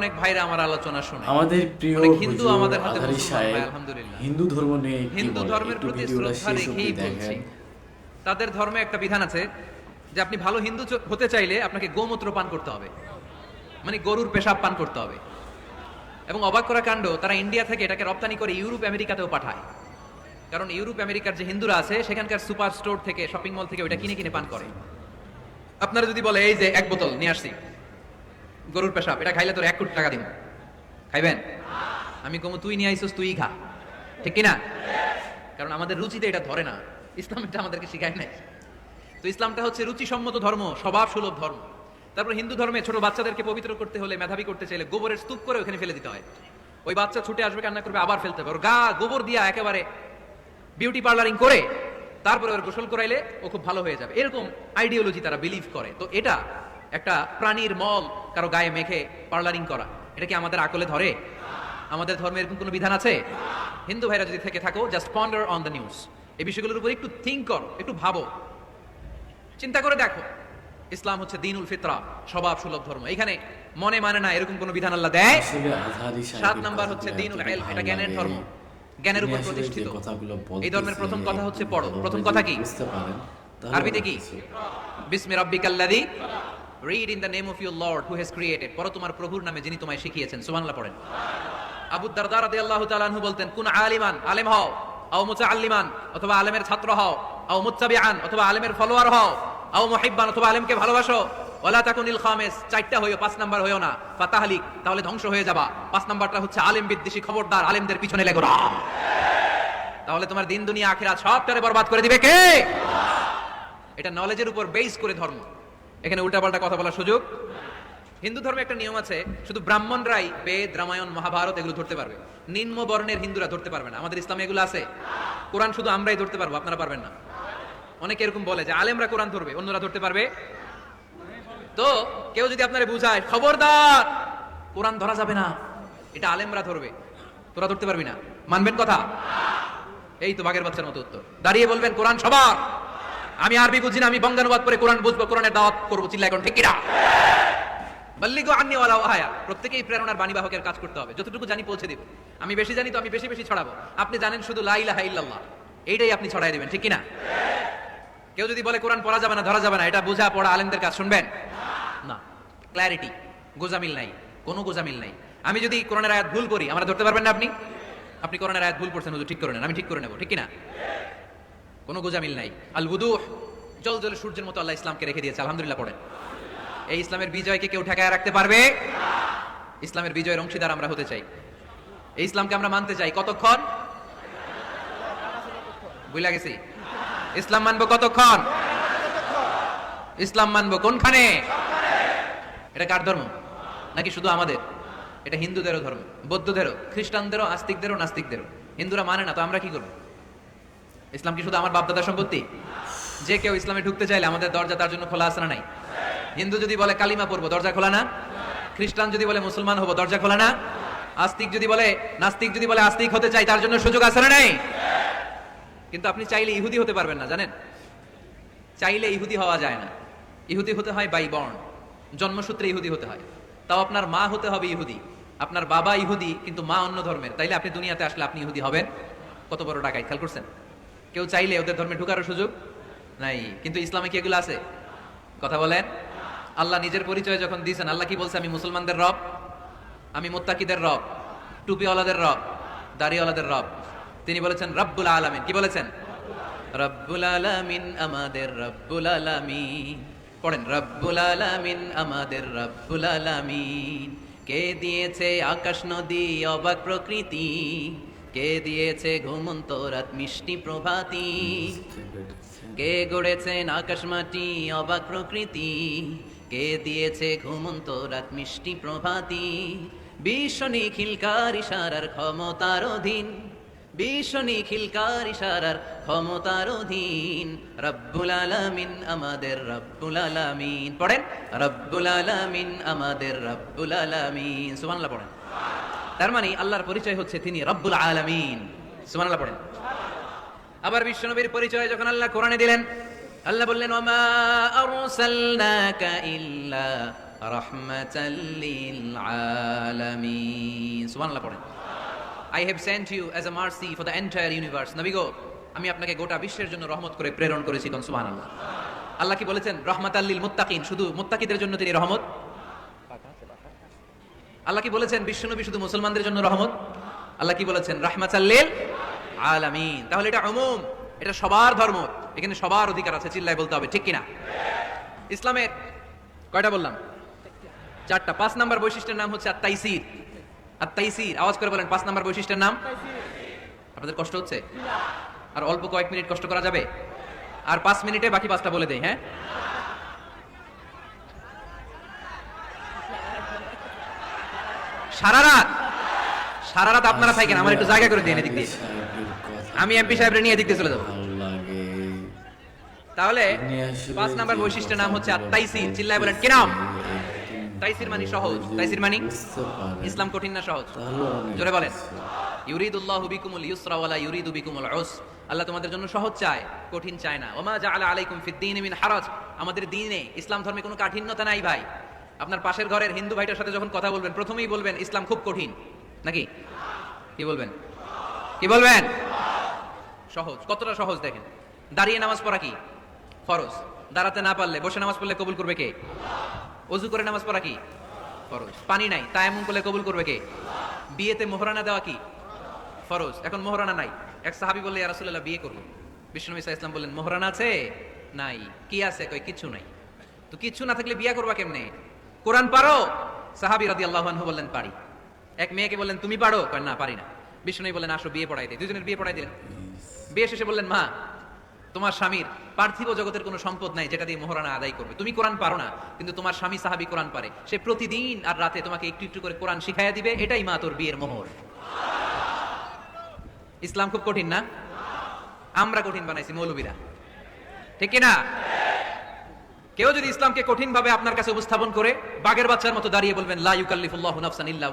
অনেক ভাইরা আমার আলোচনা শুনে। আমাদের প্রিয় হিন্দু আমাদের হাতে আলহামদুলিল্লাহ। হিন্দু ধর্ম নিয়ে হিন্দু ধর্মের প্রতি শ্রদ্ধা রেখেই বলছি তাদের ধর্মে একটা বিধান আছে যে আপনি ভালো হিন্দু হতে চাইলে আপনাকে গোমূত্র পান করতে হবে। মানে গরুর পেশাব পান করতে হবে। এবং অবাক করা কাণ্ড তারা ইন্ডিয়া থেকে এটাকে রপ্তানি করে ইউরোপ আমেরিকাতেও পাঠায়। কারণ ইউরোপ আমেরিকার যে হিন্দুরা আছে সেখানকার সুপার স্টোর থেকে শপিং মল থেকে ওইটা কিনে কিনে পান করে। আপনারা যদি বলে এই যে এক বোতল নিয়ে আসছি। গরুর পেশাব, এটা খাইলে তোর এক কোটি টাকা দিব খাইবেন? আমি কমু, তুই নিয়ে আইসস, তুই খা। ঠিক কিনা? কারণ আমাদের রুচিতে এটা ধরে না। ইসলাম এটা আমাদেরকে শিখায় নাই। তো ইসলামটা হচ্ছে রুচিসম্মত ধর্ম, স্বভাব সুলভ ধর্ম। তারপর হিন্দু ধর্মে ছোট বাচ্চাদেরকে পবিত্র করতে হলে মেধাবী করতে চাইলে গোবরের স্তূপ করে ওখানে ফেলে দিতে হয়। ওই বাচ্চা ছুটে আসবে, কান্না করবে, আবার ফেলতে হবে। গা গোবর দিয়া একেবারে বিউটি পার্লারিং করে, তারপরে ওর গোসল করাইলে ও খুব ভালো হয়ে যাবে। এরকম আইডিওলজি তারা বিলিভ করে। তো এটা একটা প্রাণীর মল কারও গায়ে মেখে পার্লারিং করা। এটা কি আমাদের আকলে ধরে? আমাদের ধর্মে এরকম কোনো বিধান আছে? হিন্দু ভাইরা যদি থেকে থাকো just ponder on the news এই বিষয়গুলোর উপর একটু থিঙ্ক করো একটু ভাবো। চিন্তা করে দেখো। ইসলাম হচ্ছে দিনুল ফিতরা স্বভাব সুলভ ধর্ম। এখানে মনে মানে না এরকম কোনো বিধান আল্লাহ দেয়? সাত নাম্বার হচ্ছে দিনুল এটা জ্ঞানের ধর্ম। জ্ঞানের উপর প্রতিষ্ঠিত। এই ধর্মের প্রথম কথা হচ্ছে পড়ো। প্রথম কথা কি? আরবিতে কি। বিসমি রাব্বিকাল্লাযী read in the name of your lord who has created পড়ো তোমার প্রভুর নামে যিনি তোমায় শিখিয়েছেন। সুবহানাল্লাহ পড়েন। আবু দারদা রাদিয়াল্লাহু তাআলা বলতেন, কুন আলিমান, আলেম হও, আও মুতাআল্লিমান, অথবা আলেমের ছাত্র হও, আও মুত্তাবিআন, অথবা আলেমের ফলোয়ার হও, আও মুহিব্বান, অথবা আলেমকে ভালোবাসো। ওয়ালা তাকুনিল খামিস, চারটা হইও, পাঁচ নাম্বার হইও না। ফাতাহলিক, তাহলে ধ্বংস হয়ে যাবা। পাঁচ নাম্বারটা হচ্ছে আলেম বিদ্বেষী খবরদার, আলেমদের পিছনে লেগো না। তাহলে তোমার দিন, দুনিয়া, আখিরাত সবটারে বরবাদ করে দিবে কে? এটা নলেজের উপর বেস করে ধর্ম। এখানে উল্টাপাল্টা কথা বলার সুযোগ। হিন্দু ধর্মে একটা নিয়ম আছে, শুধু ব্রাহ্মণরাই বেদ, রামায়ণ, মহাভারত এগুলো ধরতে পারবে। নিম্ন বর্ণের হিন্দুরা ধরতে পারবে না। আমাদের ইসলামে এগুলো আছে। কোরআন শুধু আমরাই ধরতে পারব, আপনারা পারবেন না। অনেকে এরকম বলে যে আলেমরা কোরআন ধরবে, অন্যরা ধরতে পারবে। তো কেউ যদি আপনারা বুঝায়, খবরদার, কোরআন ধরা যাবে না। এটা আলেমরা ধরবে। তোরা ধরতে পারবি না। মানবেন কথা? এই তো বাঘের বাচ্চার মতো উত্তর। দাঁড়িয়ে বলবেন, কোরআন সবার। আমি আরবি বুঝি না, আমি বঙ্গানুবাদ করে কোরআন বুঝব, কোরআনের দাওয়াত করব চিল্লা এখন ঠিক কিনা বাল্লিগো আন্নি ওয়ালা ওয়াহায়া প্রত্যেকেই প্রেরণার বাণীবাহকের কাজ করতে হবে, যতটুকু জানি পৌঁছে দিব। আমি বেশি জানি তো আমি বেশি বেশি ছড়াবো। আপনি জানেন শুধু লা ইলাহা ইল্লাল্লাহ, এইটাই আপনি ছড়াই দিবেন, ঠিক কিনা? কেউ যদি বলে কোরআন পড়া যাবে না, ধরা যাবে না, এটা বোঝা পড়া আলেমদের কাজ, শুনবেন? না ক্ল্যারিটি গোজামিল নাই, কোনো গোজামিল নাই। আমি যদি কোরআনের আয়াত ভুল করি, আমরা ধরতে পারবেন না আপনি? আপনি কোরআনের আয়াত ভুল করছেন হুজুর, ঠিক করে নেন, আমি ঠিক করে নেব, ঠিক কিনা? কোনো গোজামিল নাই। আল বুদুহ জল জলে সূর্যের মতো আল্লাহ ইসলামকে রেখে দিয়েছে, আলহামদুলিল্লাহ পড়েন। এই ইসলামের বিজয়কে কেউ ঠেকায় রাখতে পারবে? ইসলামের বিজয়ের অংশীদার আমরা হতে চাই। এই ইসলামকে আমরা মানতে চাই। কতক্ষণ? বুঝলা গেছি। ইসলাম মানবো কতক্ষণ? ইসলাম মানবো কোনখানে? এটা কার ধর্ম? নাকি শুধু আমাদের? এটা হিন্দুদেরও ধর্ম, বৌদ্ধদেরও, খ্রিস্টানদেরও, আস্তিকদেরও, নাস্তিকদেরও। হিন্দুরা মানে না, তো আমরা কি করব? ইসলাম কি শুধু আমার বাপদাদার সম্পত্তি? যে কেউ ইসলামে ঢুকতে চাইলে আমাদের দরজা তার জন্য খোলা আছে না নাই? হিন্দু যদি বলে কালিমা পড়ব, দরজা খোলা না? খ্রিস্টান যদি বলে মুসলমান হব, দরজা খোলা না? আস্তিক যদি বলে, নাস্তিক যদি বলে আস্তিক হতে চাই, তার জন্য সুযোগ আছে না নাই? কিন্তু আপনি চাইলে ইহুদি হতে পারবেন না, জানেন? চাইলে ইহুদি হওয়া যায় না। ইহুদি হতে হয় বাই বর্ণ জন্মসূত্রে ইহুদি হতে হয়। তাও আপনার মা হতে হবে ইহুদি। আপনার বাবা ইহুদি, কিন্তু মা অন্য ধর্মের। তাইলে আপনি দুনিয়াতে আসলে আপনি ইহুদি হবেন? কত বড় ডাকাই খেয়াল করছেন? কেউ চাইলে ওদের ধর্মে ঢুকারও সুযোগ নাই। কিন্তু ইসলামে কি এগুলো আছে? কথা বলেন। আল্লাহ নিজের পরিচয় যখন দিয়েছেন, আল্লাহ কি বলছে? আমি মুসলমানদের রব, আমি মোত্তাকিদের রব, টুপিওয়ালাদের রব, দাড়িওয়ালাদের রব। তিনি বলেছেন, রব্বুল আলামিন। কি বলেছেন? রব্বুল আলামিন আমাদের রব্বুল আলামিন। পড়েন, রব্বুল আলামিন আমাদের রব্বুল আলামিন। কে দিয়েছে আকাশ, নদী, অবাক প্রকৃতি? কে দিয়েছে ঘুমন্ত রাত মিষ্টি প্রভাতি? কে গড়েছেন আকাশ মাটি অবাক প্রকৃতি? কে দিয়েছে ঘুমন্ত রাত মিষ্টি প্রভাতী? বিশ্ব নিখিলকার ইশারার ক্ষমতার অধীন। বিশ্ব নিখিলকার ইশারার ক্ষমতার অধীন। রব্বুল আলামিন আমাদের রব্বুল আলামিন। পড়েন? রব্বুল আলামিন আমাদের রব্বুল আলামিন। সুবহানাল্লাহ পড়েন। তার মানে আল্লাহর পরিচয় হচ্ছে তিনি রব্বুল আলামিন। সুবহানাল্লাহ পড়েন। আবার বিশ্বনবীর পরিচয় যখন আল্লাহ কোরআনে দিলেন, আল্লাহ বললেন, ওমা আরসালনাকা ইল্লা রাহমাতাল লিল আলামিন সুবহানাল্লাহ পড়েন। I have sent you as a mercy for the entire universe নবী গো, আমি আপনাকে গোটা বিশ্বের জন্য রহমত করে প্রেরণ করেছি কোন সুবহানাল্লাহ। আল্লাহ কি বলেছেন? রহমাতাল লিল মুত্তাকিন শুধু মুত্তাকিদের জন্য তিনি রহমত আল্লাহ কি বলেছেন, বিশ্বনবী শুধু মুসলমানদের জন্য রহমত? আল্লাহ কি বলেছেন রাহমাতাল্লিল আলামিন। তাহলে এটা উমুম, এটা সবার ধর্ম, এখানে সবার অধিকার আছে, চিল্লায় বলতে হবে, ঠিক কিনা? ইসলামের, কয়টা বললাম? চারটা, পাঁচ নাম্বার বৈশিষ্ট্যের নাম হচ্ছে আত্মাইসির আত্মাইসির আওয়াজ করে বলেন, পাঁচ নাম্বার বৈশিষ্ট্যের নাম? আপনাদের কষ্ট হচ্ছে? আর অল্প কয়েক মিনিট কষ্ট করা যাবে? আর পাঁচ মিনিটে বাকি পাঁচটা বলে দেয় হ্যাঁ? সারা রাত। সারা রাত আপনারা থাকেন, আমার একটু জায়গা করে দিন এদিক দিয়ে। আমি এমপি সাহেবের নিয়ে এদিক দিয়ে চলে যাব। তাহলে পাঁচ নাম্বার বৈশিষ্ট্যের নাম হচ্ছে আত্মাইসির চিল্লায় বলেন, কি নাম? তাইসির মানে সহজ। তাইসির মানে? ইসলাম কঠিন না সহজ? জোরে বলেন। ইউরিদুল্লাহু বিকুমুল ইউসরা ওয়ালা ইউরিদু বিকুমুল উস আল্লাহ তোমাদের জন্য সহজ চায়, কঠিন চায় না। ওমা জাআলা আলাইকুম ফিদ-দীন মিন হারাজ। আমাদের দ্বীনে ইসলাম ধর্মে কোনো কাঠিন্যতা নাই ভাই। আপনার পাশের ঘরের হিন্দু ভাইটার সাথে যখন কথা বলবেন, প্রথমেই বলবেন, ইসলাম খুব কঠিন। নাকি? কি বলবেন? কি বলবেন? সহজ, কতটা সহজ দেখেন। দাঁড়িয়ে নামাজ পড়া কি? ফরজ। দাঁড়াতে না পারলে, বসে নামাজ পড়লে কবুল করবে কে? অজু করে নামাজ পড়া কি? ফরজ। পানি নাই, তা এমন করলে কবুল করবে কে? বিয়েতে মোহরানা দেওয়া কি? ফরজ। এখন মোহরানা নাই। এক সাহাবি বললে, ইয়া বিয়ে করব। বিষ্ণু ইসা ইসলাম বললেন, মোহরানা আছে? নাই। কি আছে? কই, কিছু নাই। তো কিছু না থাকলে বিয়ে করবা কেমনে? কোরআন পারো? সাহাবি রাদিয়াল্লাহু আনহু বললেন, পারি। এক মেয়েকে বললেন, তুমি পারো? কয়, না, পারি না। বিষ্ণু বললেন, আসো, বিয়ে পড়াই দে। দুজনের বিয়ে পড়াই দিলেন। বিয়ে শেষে বললেন, মা, তোমার স্বামীর পার্থিব জগতের কোনো সম্পদ নাই, যেটা দিয়ে মোহরানা আদায় করবে। তুমি কোরআন পারো না, কিন্তু তোমার স্বামী সাহাবি কোরআন পারে। সে প্রতিদিন আর রাতে তোমাকে একটু একটু করে কোরআন শিখাইয়া দিবে। এটাই মা তোর বিয়ের মোহর। ইসলাম খুব কঠিন না? আমরা কঠিন বানাইছি, মৌলবীরা। ঠিক না কেউ যদি ইসলামকে কঠিন ভাবে আপনার কাছে উপস্থাপন করে বাগের বাচ্চার মতো দাঁড়িয়ে বলবেন, লা ইউকাল্লিফুল্লাহু নাফসান ইল্লা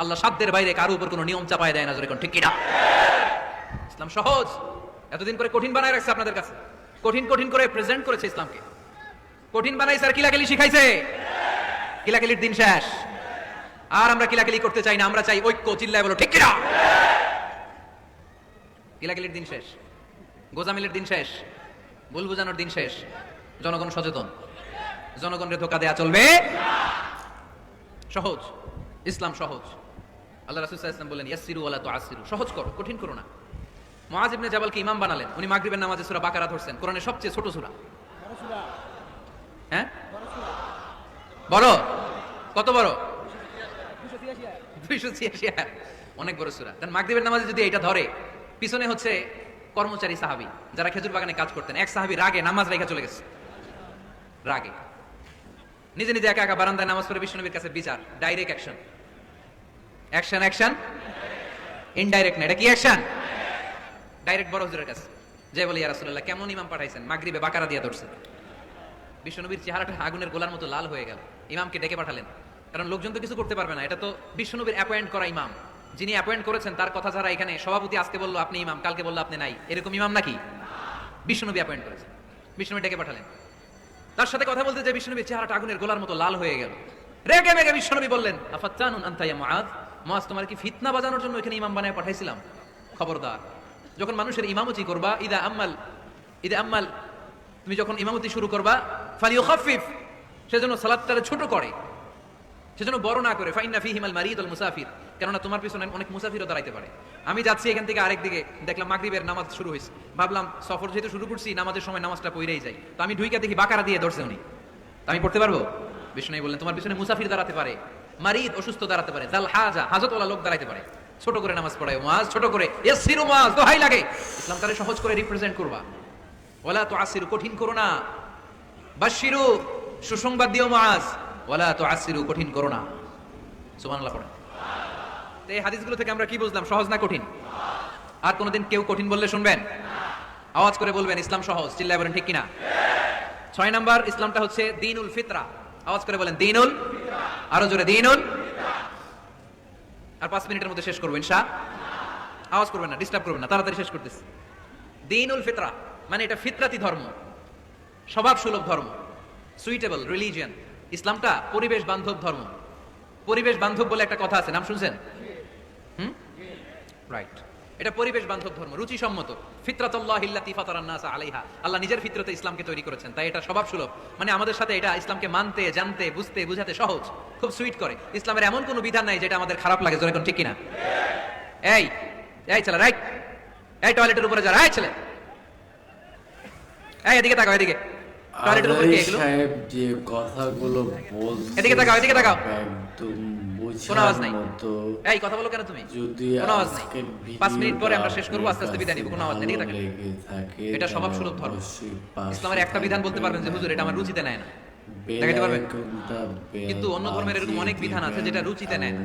আল্লাহ সাধ্যের বাইরে কারও উপর কোনো নিয়ম চাপায় দেয় না, জোরে কোন, ঠিক কি না ইসলাম সহজ। এতদিন করে কঠিন বানায় রাখছে আপনাদের কাছে। কঠিন কঠিন করে প্রেজেন্ট করেছে ইসলামকে। কঠিন বানাই স্যার, কিলাকিলি শিখাইছে। কিলাকিলির দিন শেষ। আর আমরা কিলাকিলি করতে চাই না, আমরা চাই ঐক্য, চিল্লায় বলো, ঠিক কিনা? কিলাকিলির দিন শেষ। গোজামিলের দিন শেষ। ভুল বুঝানোর দিন শেষ। জনগণ সচেতন। জনগণের ধোকা দেয়া চলবে। সহজ। ইসলাম সহজ। আল্লাহ রাসূল ওয়াসাল্লাম বলেন, ইয়াসসিরু ওয়ালা তুআসসিরু। সহজ করো, কঠিন করো না। মুআজ ইবনে জাবালকে ইমাম বানালেন। উনি মাগরিবের নামাজে সূরা বাকারা ধরছেন। কোরআনের সবচেয়ে ছোট সূরা। হ্যাঁ? বড় কত বড়? দুইশো ছিয়াশি। অনেক বড় সূরা। দেন মাগরিবের নামাজে যদি এটা ধরে, পিছনে হচ্ছে কর্মচারী সাহাবী, যারা খেজুর বাগানে কাজ করতেন। এক সাহাবী রাগে নামাজ রেখে চলে গেছে। রাগে। নিজে নিজে একা একা বারান্দায় নামাজ পড়ে বিষ্ণুনবীর কাছে বিচার direct action action action indirect না, এটা কি অ্যাকশন ডাইরেক্ট বড় হুজুরের কাছে। যে বলে, ইয়া রাসূলুল্লাহ, কেমন ইমাম পাঠাইছেন? মাগরিবে বাকারা দিয়ে ধরছে। বিষ্ণুনবীর চেহারাটা আগুনের গোলার মতো লাল হয়ে গেল। ইমামকে ডেকে পাঠালেন। কারণ লোকজন তো কিছু করতে পারবে না, এটা তো বিষ্ণুনবীর অ্যাপয়েন্ট করা ইমাম। যিনি অ্যাপয়েন্ট করেছেন, তার কথা ছাড়া এখানে সভাপতি আজকে বলল, আপনি ইমাম, কালকে বলল আপনি নাই। এরকম ইমাম নাকি? বিষ্ণুনবী অ্যাপয়েন্ট করেছেন। বিষ্ণুনবী ডেকে পাঠালেন। তার সাথে কথা বলতে যে বিষ্ণুনবীর চেহারাটা আগুনের গোলার মতো লাল হয়ে গেল। রেগে মেগে বিষ্ণুনবী বললেন, আফাত্তানুন আনতা ইয়া মুআদ মুআজ তোমার কি ফিতনা বাজানোর জন্য এখানে ইমাম বানায় পাঠাইছিলাম? খবরদার, যখন মানুষের ইমামতি করবা, ইদা আম্মাল ইদা আম্মাল, তুমি যখন ইমামতি শুরু করবা, ফালিউখাফিফ সেজন্য সালাতটারে ছোট করে সেজন্য বড় না করে, ফাইন্না ফি হিমাল মারিদ মুসাফির। কেননা তোমার পিছনে অনেক মুসাফিরও দাঁড়াইতে পারে। আমি যাচ্ছি এখান থেকে আরেক দিকে, দেখলাম মাগরিবের নামাজ শুরু হয়েছে ভাবলাম, সফর যেহেতু শুরু করছি, নামাজের সময় নামাজটা পইরেই যাই। তো আমি ঢুইকা দেখি বাকারা দিয়ে ধরছে উনি। আমি পড়তে পারব? বিষ্ণু বললেন, তোমার পিছনে মুসাফির দাঁড়াতে পারে, মারিদ অসুস্থ দাঁড়াতে পারে জাল হাজা হাজতওয়ালা লোক দাঁড়াইতে পারে। ছোট করে নামাজ পড়ায় মাজ ছোট করে। এ ইয়াসিরু মাজ দোহাই লাগে। ইসলাম তারে সহজ করে রিপ্রেজেন্ট করবা। ওয়ালা তো আসিরু কঠিন করো না। বা বাশিরু সুসংবাদ দিও মাজ ওয়ালা তো আসিরু কঠিন করো না। সুবহানাল্লাহ এই হাদিসগুলো থেকে আমরা কি বুঝলাম? সহজ না কঠিন? আর কোনোদিন কেউ কঠিন বললে শুনবেন? আওয়াজ করে বলবেন, ইসলাম সহজ। চিল্লায় বলেন, ঠিক কিনা? ছয় নাম্বার, ইসলামটা হচ্ছে দিনুল ফিতরা। আওয়াজ করে বলেন, দিনুল আরও জোরে, দিনুল আর পাঁচ মিনিটের মধ্যে শেষ করব, ইনশা। আওয়াজ করবেন না, ডিস্টার্ব করবেন না, তাড়াতাড়ি শেষ করতেছি। দিনুল ফিতরা মানে এটা ফিতরাতি ধর্ম। স্বভাব সুলভ ধর্ম। সুইটেবল রিলিজিয়ান ইসলামটা পরিবেশ বান্ধব ধর্ম। পরিবেশ বান্ধব বলে একটা কথা আছে, নাম শুনছেন? রাইট এটা পরিবেশ বান্ধব ধর্ম, রুচিসম্মত। ফিতরাতুল্লাহ ইল্লাতি ফাতারান নাস আলাইহা। আল্লাহ নিজের ফিতরতে ইসলামকে তৈরি করেছেন, তাই এটা স্বভাব সুলভ। মানে আমাদের সাথে এটা ইসলামকে মানতে, জানতে, বুঝতে, বুঝাতে সহজ, খুব সুইট করে। ইসলামের এমন কোনো বিধান নাই যেটা আমাদের খারাপ লাগে কোন ঠিক কিনা? এই এই ছেলে, রাইট। এই টয়লেটের উপরে যা এই ছেলে। এই, এদিকে তাকাও, এদিকে। টয়লেটের উপরে কে এগুলো সাহেব যে কথাগুলো বলছে এদিকে তাকাও, এদিকে তাকাও। একদম কোনো আওয়াজ নাই। এই কথা বলো কেন তুমি যদি কোনো আওয়াজ নেই আজকের পাঁচ মিনিট পরে আমরা শেষ করব আস্তে আস্তে বিদায় নিবো কোনো আওয়াজ নেই এদিকে ভালো তাকাও। লেগে থাকে এটা স্বভাব সুলভ ধর্ম ইসলামের একটা বিধান বলতে পারবেন যে হুজুর এটা আমার রুচিতে নেয় না দেখাতে পারবেন? কিন্তু অন্য ধর্মের এরকম অনেক বিধান আছে যেটা রুচিতে নেয় না।